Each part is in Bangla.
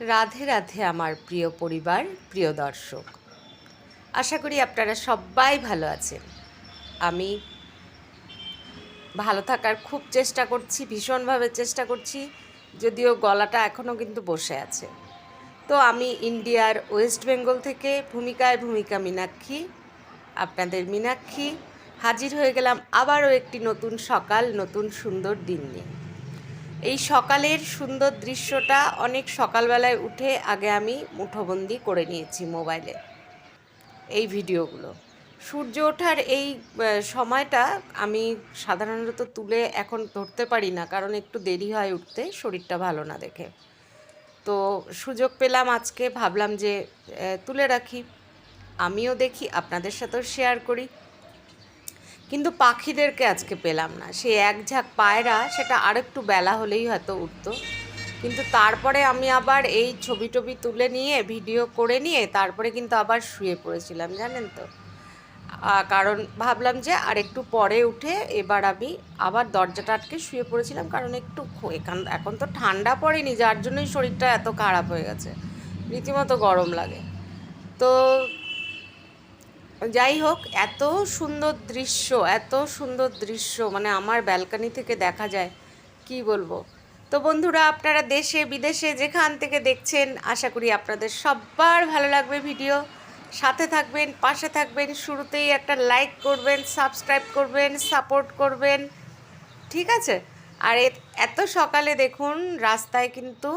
রাধে রাধে আমার প্রিয় পরিবার, প্রিয় দর্শক। আশা করি আপনারা সবাই ভালো আছেন। আমি ভালো থাকার খুব চেষ্টা করছি, ভীষণভাবে চেষ্টা করছি, যদিও গলাটা এখনও কিন্তু বসে আছে। তো আমি ইন্ডিয়ার ওয়েস্ট বেঙ্গল থেকে ভূমিকায় ভূমিকা মীনাক্ষী, আপনাদের মীনাক্ষী, হাজির হয়ে গেলাম আবারও একটি নতুন সকাল, নতুন সুন্দর দিন নিয়ে। এই সকালের সুন্দর দৃশ্যটা অনেক সকালবেলায় উঠে আগে আমি মুঠোবন্দি করে নিয়েছি মোবাইলে এই ভিডিওগুলো। সূর্য ওঠার এই সময়টা আমি সাধারণত তুলে এখন ধরতে পারি না, কারণ একটু দেরি হয় উঠতে, শরীরটা ভালো না দেখে। তো সুযোগ পেলাম আজকে, ভাবলাম যে তুলে রাখি। আমিও দেখি, আপনাদের সাথেও শেয়ার করি। কিন্তু পাখিদেরকে আজকে পেলাম না। সে এক ঝাঁক পায়রা, সেটা আরেকটু বেলা হলেই হয়তো উঠতো। কিন্তু তারপরে আমি আবার এই ছবি টবি তুলে নিয়ে, ভিডিও করে নিয়ে, তারপরে কিন্তু আবার শুয়ে পড়েছিলাম, জানেন তো। কারণ ভাবলাম যে আর একটু পরে উঠে এবার আমি আবার দরজাটা আটকে শুয়ে পড়েছিলাম, কারণ একটু এখান এখন তো ঠান্ডা পড়েনি, যার জন্যই শরীরটা এত খারাপ হয়ে গেছে। রীতিমতো গরম লাগে। তো যাই হোক, এত সুন্দর দৃশ্য, এত সুন্দর দৃশ্য মানে আমার ব্যালকানি থেকে দেখা যায়, কি বলব? তো বন্ধুরা, আপনারা দেশে, বিদেশে যেখান থেকে দেখছেন, আশা করি আপনাদের সবার ভালো লাগবে ভিডিও সাথে থাকবেন, পাশে থাকবেন, শুরুতেই একটা লাইক করবেন সাবস্ক্রাইব করবেন সাপোর্ট করবেন, ঠিক আছে? আর এত সকালে দেখুন, রাস্তায় কিন্তু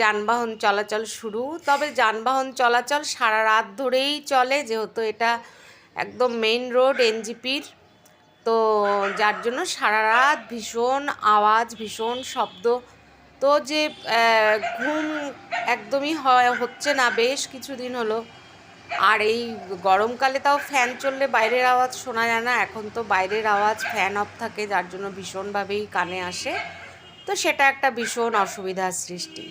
যানবাহন চলাচল শুরু। তবে যানবাহন চলাচল সারা রাত ধরেই চলে, যেহেতু এটা একদম মেইন রোড এনজিপির। তো যার জন্য সারা রাত ভীষণ আওয়াজ, ভীষণ শব্দ। তো যে ঘুম একদমই হয়, হচ্ছে না, বেশ কিছুদিন হলো। আর এই গরমকালে তাও ফ্যান চললে বাইরের আওয়াজ শোনা যায় না। এখন তো বাইরের আওয়াজ ফ্যান অফ থাকে, যার জন্য ভীষণভাবেই কানে আসে। তো সেটা একটা ভীষণ অসুবিধার সৃষ্টি।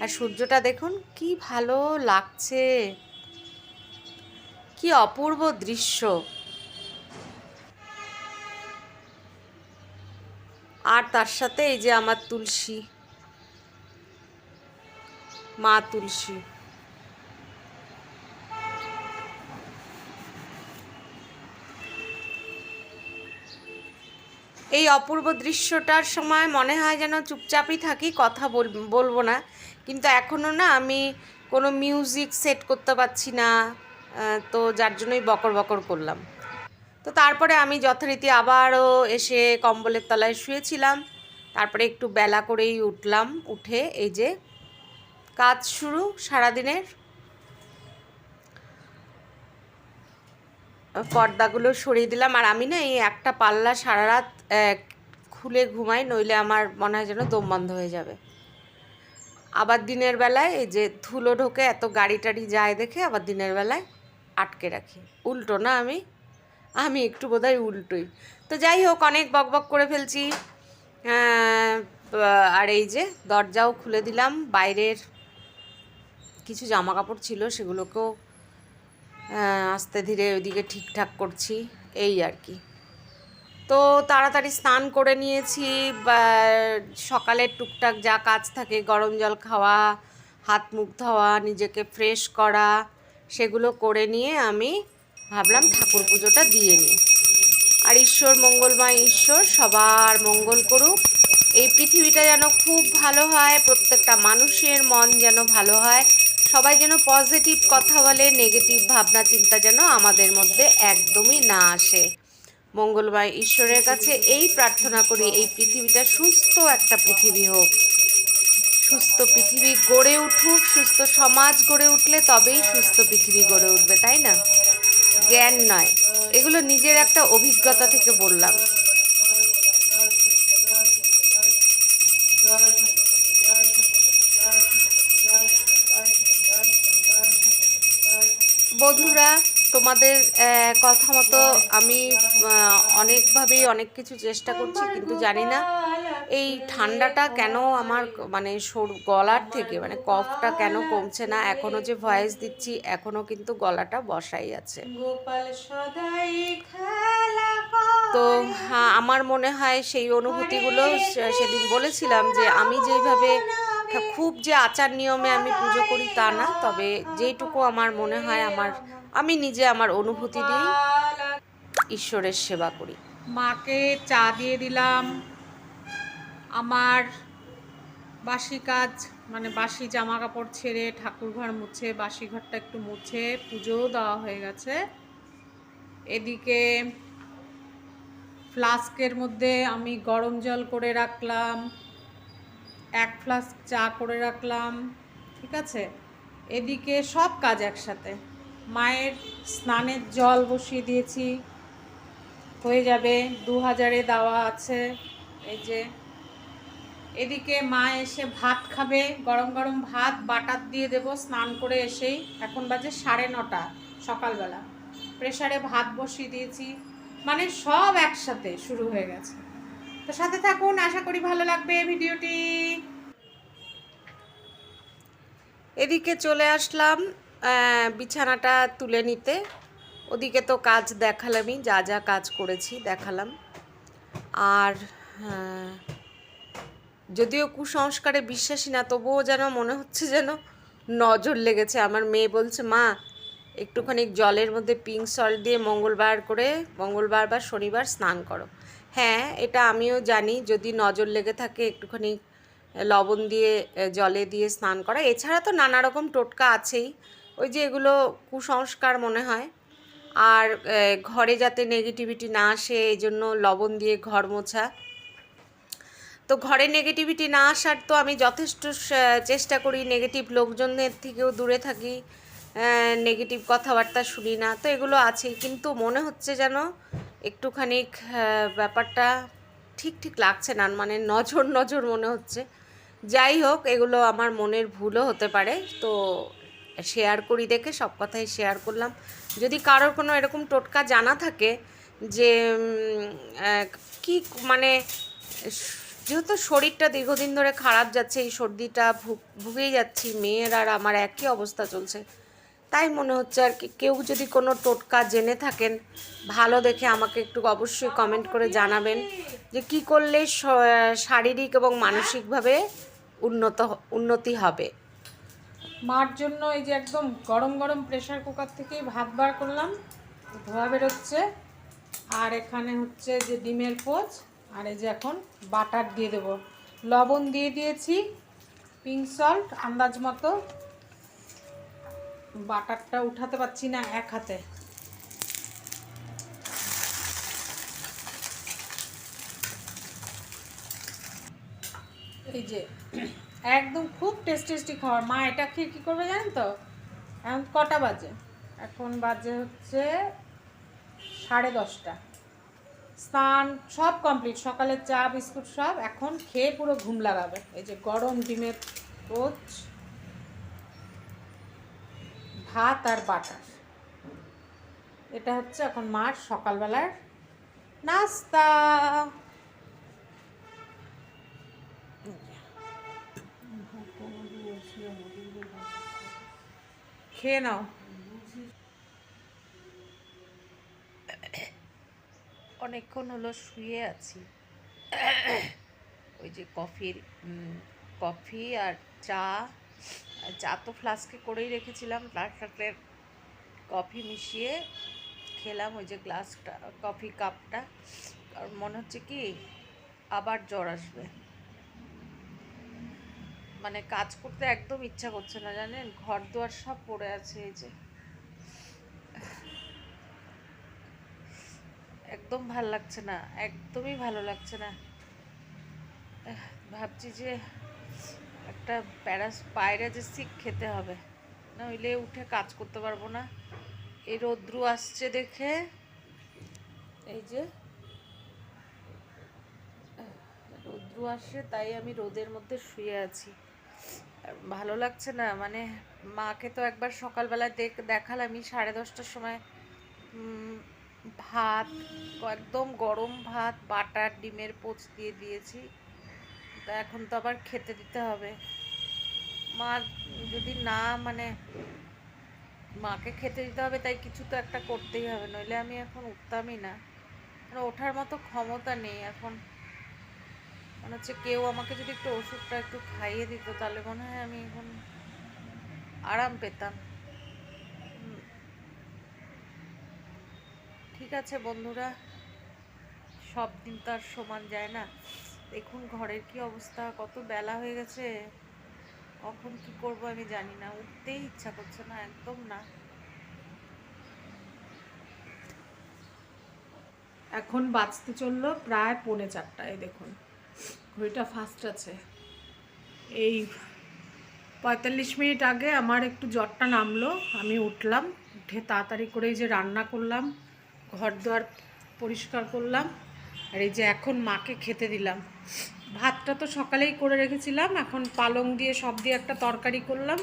আর সূর্যটা দেখুন, কি ভালো লাগছে। কি অপূর্ব দৃশ্য। আর তার সাথে এই যে আমার তুলসী, মা তুলসী। এই অপূর্ব দৃশ্যটার সময় মনে হয় যেন চুপচাপই থাকি, কথা বল- বলব না। কিন্তু এখনও না আমি কোনো মিউজিক সেট করতে পারছি না তো যার জন্যই বকর বকর করলাম। তো তারপরে আমি যথারীতি আবারও এসে কম্বলের তলায় শুয়েছিলাম। তারপরে একটু বেলা করেই উঠলাম, উঠে এই যে কাজ শুরু সারাদিনের। পর্দাগুলো সরিয়ে দিলাম। আর আমি না এই একটা পাল্লা সারা রাত খুলে ঘুমাই, নইলে আমার মনে হয় যেন দম বন্ধ হয়ে যাবে। আবার দিনের বেলায় এই যে ধুলো ঢোকে, এত গাড়ি টাড়ি যায় দেখে আবার দিনের বেলায় আটকে রাখি। উল্টো না আমি আমি একটু বোধহয় উল্টোই। তো যাই হোক, অনেক বক বক করে ফেলছি। আর এই যে দরজাও খুলে দিলাম। বাইরের কিছু জামা কাপড় ছিল সেগুলোকেও আস্তে ধীরে ওইদিকে ঠিকঠাক করছি, এই আর কি। তো তাড়াতাড়ি স্নান করে নিয়েছি সকালের টুকটাক যা কাজ থাকে, গরম জল খাওয়া, হাত মুখ ধোয়া, নিজেকে ফ্রেশ করা, সেগুলো করে নিয়ে আমি ভাবলাম ঠাকুর পুজোটা দিয়ে নিই। আর ঈশ্বর মঙ্গলময় ঈশ্বর সবার মঙ্গল করুক। এই পৃথিবীটা যেন খুব ভালো হয়, প্রত্যেকটা মানুষের মন যেন ভালো হয়। সবাই যেন পজিটিভ কথা বলে, নেগেটিভ ভাবনা, চিন্তা যেন আমাদের মধ্যে একদমই না আসে। মঙ্গলবার ঈশ্বরের কাছে এই প্রার্থনা করি, এই পৃথিবীটা সুস্থ একটা পৃথিবী হোক। সুস্থ পৃথিবী গড়ে উঠুক, সুস্থ সমাজ গড়ে উঠলে তবেই সুস্থ পৃথিবী গড়ে উঠবে, তাই না? জ্ঞান নয়। এগুলো নিজের একটা অভিজ্ঞতা থেকে বললাম। বন্ধুরা, তোমাদের কথা মতো আমি অনেকভাবেই অনেক কিছু চেষ্টা করছি, কিন্তু জানি না এই ঠান্ডাটা কেন আমার মানে সর, গলার থেকে মানে কফটা কেন কমছে না? এখনও যে ভয়েস দিচ্ছি এখনও কিন্তু গলাটা বসাই আছে। তো হ্যাঁ আমার মনে হয় সেই অনুভূতিগুলো সেদিন বলেছিলাম যে আমি যেইভাবে খুব যে আচার নিয়মে আমি পুজো করি তা না, তবে যেইটুকু আমার মনে হয় আমার, আমি নিজে আমার অনুভূতি দিয়েই ঈশ্বরের সেবা করি। মাকে চা দিয়ে দিলাম। আমার বাসি কাজ মানে বাসি জামা কাপড় ছেড়ে ঠাকুর ঘর মুছে, বাসি ঘরটা একটু মুছে, পুজোও দেওয়া হয়ে গেছে। এদিকে ফ্লাস্কের মধ্যে আমি গরম জল করে রাখলাম। এক ফ্লাস্ক চা করে রাখলাম, ঠিক আছে? এদিকে সব কাজ একসাথে। মায়ের স্নানের জল বসিয়ে দিয়েছি। হয়ে যাবে দু হাজারে দেওয়া আছে। এই যে, এদিকে মা এসে ভাত খাবে। গরম গরম ভাত, বাটার দিয়ে দেব, স্নান করে এসেই। এখন বাজে সাড়ে নটা, সকালবেলা। প্রেশারে ভাত বসিয়ে দিয়েছি। মানে সব একসাথে শুরু হয়ে গেছে। তো সাথে থাকুন, আশা করি ভালো লাগবে ভিডিওটি। এদিকে চলে আসলাম বিছানাটা তুলে নিতে। ওদিকে তো কাজ দেখালামই, যা যা কাজ করেছি দেখালাম। আর যদিও কুসংস্কারে বিশ্বাসী না, তবুও যেন মনে হচ্ছে যেন নজর লেগেছে। আমার মেয়ে বলছে, মা, একটুখানি জলের মধ্যে পিঙ্ক সল্ট দিয়ে মঙ্গলবার করে, মঙ্গলবার বা শনিবার স্নান করো। হ্যাঁ এটা আমিও জানি। যদি নজর লেগে থাকে, একটুখানি লবণ দিয়ে জলে দিয়ে স্নান করা। এছাড়া তো নানা রকম টোটকা আছেই। ওই যে এগুলো কুসংস্কার মনে হয়। আর ঘরে যাতে নেগেটিভিটি না আসে এই জন্য লবণ দিয়ে ঘর মোছা। তো ঘরে নেগেটিভিটি না আসার তো আমি যথেষ্ট চেষ্টা করি। নেগেটিভ লোকজনের থেকেও দূরে থাকি। নেগেটিভ কথাবার্তা শুনি না। তো এগুলো আছেই। কিন্তু মনে হচ্ছে যেন একটুখানি ব্যাপারটা ঠিক ঠিক লাগছে না মানে নজর নজর মনে হচ্ছে। যাই হোক, এগুলো আমার মনের ভুলও হতে পারে, তো শেয়ার করি দেখে, সব কথাই শেয়ার করলাম। যদি কারোর কোনো এরকম টোটকা জানা থাকে যে কি মানে যেহেতু শরীরটা দীর্ঘদিন ধরে খারাপ যাচ্ছে, এই সর্দিটা ভুগ- ভুগেই যাচ্ছি, মেয়ের আর আমার একই অবস্থা চলছে তাই মনে হচ্ছে আর কি। কেউ যদি কোনো টোটকা জেনে থাকেন, ভালো দেখে আমাকে একটু অবশ্যই কমেন্ট করে জানাবেন যে কি করলে শারীরিক এবং মানসিকভাবে উন্নত উন্নতি হবে। মার জন্য এই যে একদম গরম গরম প্রেসার কুকার থেকেই ভাত বার করলাম, ধোয়া বেরোচ্ছে। আর এখানে হচ্ছে যে ডিমের পোচ, আর এই যে এখন বাটার দিয়ে দেবো। লবণ দিয়ে দিয়েছি পিঙ্ক সল্ট আন্দাজ মতো। বাটারটা উঠাতে পারছি না এক হাতে। এই যে, একদম খুব টেস্টি টেস্টি খাবার। মা, এটা খেয়ে কী করবে জানেন তো? এখন কটা বাজে? এখন বাজে হচ্ছে সাড়ে দশটা। স্নান সব কমপ্লিট সকালে চা, বিস্কুট সব এখন খেয়ে পুরো ঘুম লাগাবে। এই যে গরম ডিমের পোচ। ভাত আর বাটার। এটা হচ্ছে এখন মার সকালবেলার নাস্তা। খেয়ে নাও। অনেকক্ষণ হলো শুয়ে আছি। ওই যে কফির কফি আর চা চা তো ফ্লাস্কে করেই রেখেছিলাম, তার সাথে কফি মিশিয়ে খেলাম ওই যে গ্লাসটা কফি কাপটা আর মনে হচ্ছে কি, আবার জ্বর আসবে। মানে কাজ করতে একদম ইচ্ছা করছে না, জানেন? ঘর দুয়ার সব পড়ে আছে এই যে। একদম ভালো লাগছে না, একদমই ভালো লাগছে না। ভাবছি যে একটা প্যারাস পায়রাজেসিক খেতে হবে। নইলে উঠে কাজ করতে পারব না। এই রৌদ্রু আসছে দেখে। এই যে। রৌদ্রু আসছে, তাই আমি রোদের মধ্যে শুয়ে আছি। ভালো লাগছে না মানে মাকে তো একবার সকালবেলা দেখ দেখালামই, সাড়ে দশটার সময়। ভাত, একদম গরম ভাত, বাটার, ডিমের পোচ দিয়ে দিয়েছি। এখন তো আবার খেতে দিতে হবে। মা যদি না মানে মাকে খেতে দিতে হবে, তাই কিছু তো একটা করতেই হবে। নইলে আমি এখন উঠতামই না। মানে ওঠার মতো ক্ষমতা নেই এখন। মনে হচ্ছে কেউ আমাকে যদি একটু ওষুধটা একটু খাইয়ে দিত, তাহলে মনে হয় আমি এখন আরাম পেতাম। ঠিক আছে বন্ধুরা, সব দিন তো আর সমান যায় না। দেখুন, ঘরের কি অবস্থা, কত বেলা হয়ে গেছে। কখন কি করব আমি জানি না, উঠতেই ইচ্ছা করছে না, একদম না। এখন বাঁচতে চলল প্রায় পৌনে চারটায় দেখুন। ঘড়িটা ফাস্ট আছে। এই পঁয়তাল্লিশ মিনিট আগে আমার একটু জ্বরটা নামলো, আমি উঠলাম, উঠে তাড়াতাড়ি করে যে রান্না করলাম, ঘর দুয়ার পরিষ্কার করলাম। আর এই যে এখন মাকে খেতে দিলাম। ভাতটা তো সকালেই করে রেখেছিলাম, এখন পালং দিয়ে সব দিয়ে একটা তরকারি করলাম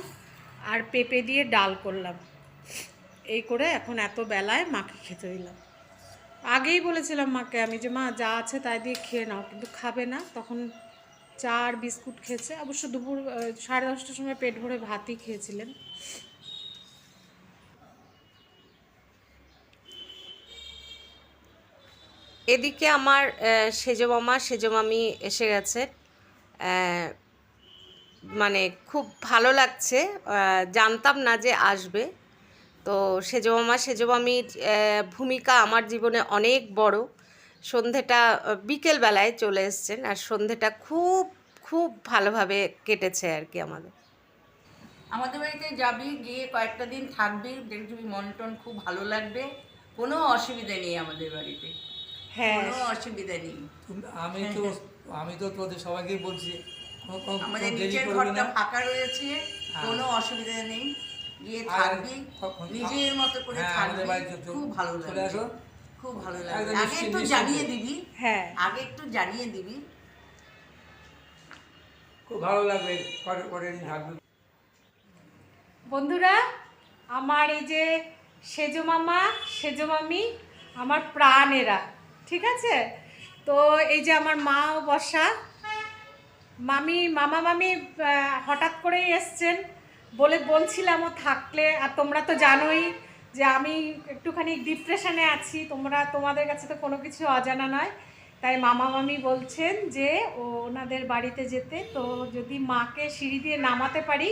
আর পেঁপে দিয়ে ডাল করলাম। এই করে এখন এত বেলায় মাকে খেতে দিলাম। আগেই বলেছিলাম মাকে আমি যে, মা, যা আছে তাই দিয়ে খেয়ে নাও। কিন্তু খাবে না, তখন চা আর বিস্কুট খেয়েছে। অবশ্য দুপুর সাড়ে দশটার সময় পেট ভরে ভাতই খেয়েছিলেন। এদিকে আমার সেজো মামা, সেজো মামি এসে গেছে। মানে খুব ভালো লাগছে। জানতাম না যে আসবে। তো সেজো মামা, সেজো মামির ভূমিকা আমার জীবনে অনেক বড়। সন্ধেটা বিকেলবেলায় চলে এসছেন আর সন্ধেটা খুব খুব ভালোভাবে কেটেছে আর কি আমাদের। আমাদের বাড়িতে যাবি, গিয়ে কয়েকটা দিন থাকবি, দেখবি মন টন খুব ভালো লাগবে। কোনো অসুবিধা নেই আমাদের বাড়িতে। হ্যাঁ। কোনো অসুবিধা নেই। আমি তো আমি তো তোদের সবাইকে বলছি কোনো- কোনো- কোনো আমাদের করবি ঘরটা ফাঁকা রয়েছে হ্যাঁ। কোনো অসুবিধা নেই। গিয়ে থাকবি নিজের মতো করে হ্যাঁ, থাকবি। খুব ভালো লাগবে। খুব ভালো লাগবে। আগে একটু জানিয়ে দিবি। হ্যাঁ। আগে একটু জানিয়ে দিবি। খুব ভালো লাগবে পরে পরে থাকবে। বন্ধুরা আমার এই যে সেজো মামা সেজো মামি আমার প্রাণেরা। ঠিক আছে? তো এই যে আমার মাও বসা মামি, মামা, মামি হঠাৎ করেই এসছেন। বলে বলছিলাম ও থাকলে, আর তোমরা তো জানোই যে আমি একটুখানি ডিপ্রেশনে আছি, তোমরা, তোমাদের কাছে তো কোনো কিছু অজানা নয়। তাই মামা, মামি বলছেন যে ও ওনাদের বাড়িতে যেতে, তো যদি মাকে সিঁড়ি দিয়ে নামাতে পারি,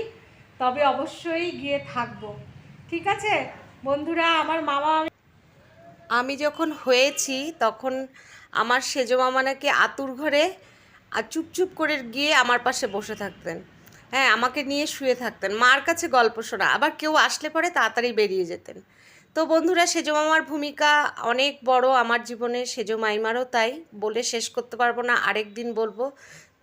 তবে অবশ্যই গিয়ে থাকব। ঠিক আছে? বন্ধুরা, আমার মামা আমি যখন হয়েছি, তখন আমার সেজো মামা নাকি আতুর ঘরে আর চুপচুপ করে গিয়ে আমার পাশে বসে থাকতেন। হ্যাঁ আমাকে নিয়ে শুয়ে থাকতেন। মার কাছে গল্প শোনা। আবার কেউ আসলে পরে তাড়াতাড়ি বেরিয়ে যেতেন। তো বন্ধুরা, সেজো মামার ভূমিকা অনেক বড় আমার জীবনে, সেজো মাইমারও তাই। বলে শেষ করতে পারব না, আরেক দিন বলব।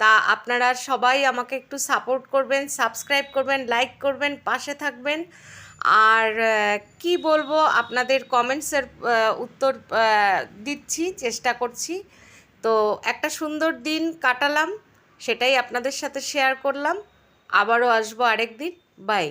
তা আপনারা সবাই আমাকে একটু সাপোর্ট করবেন সাবস্ক্রাইব করবেন লাইক করবেন, পাশে থাকবেন। আর কি বলব, আপনাদের কমেন্টসের উত্তর দিচ্ছি, চেষ্টা করছি। তো একটা সুন্দর দিন কাটালাম, সেটাই আপনাদের সাথে শেয়ার করলাম। আবারও আসব আরেক দিন বাই।